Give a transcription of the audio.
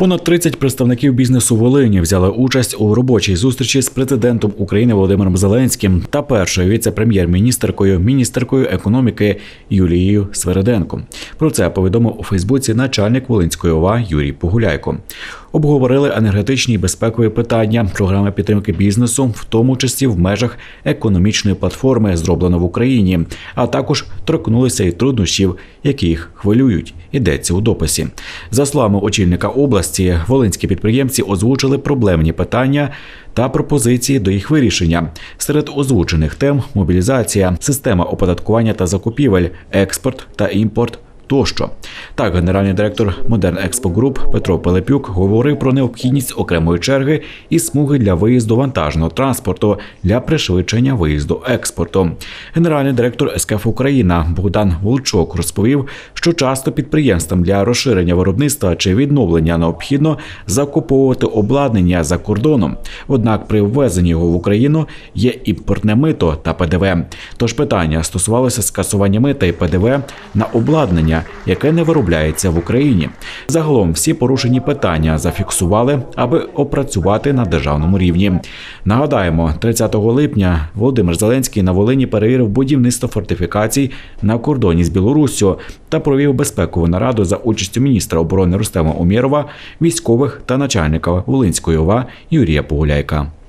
Понад 30 представників бізнесу Волині взяли участь у робочій зустрічі з президентом України Володимиром Зеленським та першою віце-прем'єр-міністеркою, міністеркою економіки Юлією Свереденко. Про це повідомив у Фейсбуці начальник Волинської ОВА Юрій Погуляйко. Обговорили енергетичні і безпекові питання, програми підтримки бізнесу, в тому числі в межах економічної платформи, зроблено в Україні, а також торкнулися і труднощів, які їх хвилюють. Йдеться у дописі. За словами очільника області, волинські підприємці озвучили проблемні питання та пропозиції до їх вирішення. Серед озвучених тем мобілізація, система оподаткування та закупівель, експорт та імпорт. Тощо так, генеральний директор Модерн Експо Груп Петро Пилипюк говорив про необхідність окремої черги і смуги для виїзду вантажного транспорту для пришвидшення виїзду експорту. Генеральний директор СКФ Україна Богдан Волчок розповів, що часто підприємствам для розширення виробництва чи відновлення необхідно закуповувати обладнання за кордоном. Однак при ввезенні його в Україну є імпортне мито та ПДВ. Тож питання стосувалося скасування мита і ПДВ на обладнання, яке не виробляється в Україні. Загалом всі порушені питання зафіксували, аби опрацювати на державному рівні. Нагадаємо, 30 липня Володимир Зеленський на Волині перевірив будівництво фортифікацій на кордоні з Білоруссю та провів безпекову нараду за участю міністра оборони Рустема Умєрова, військових та начальника Волинської ОВА Юрія Погуляйка.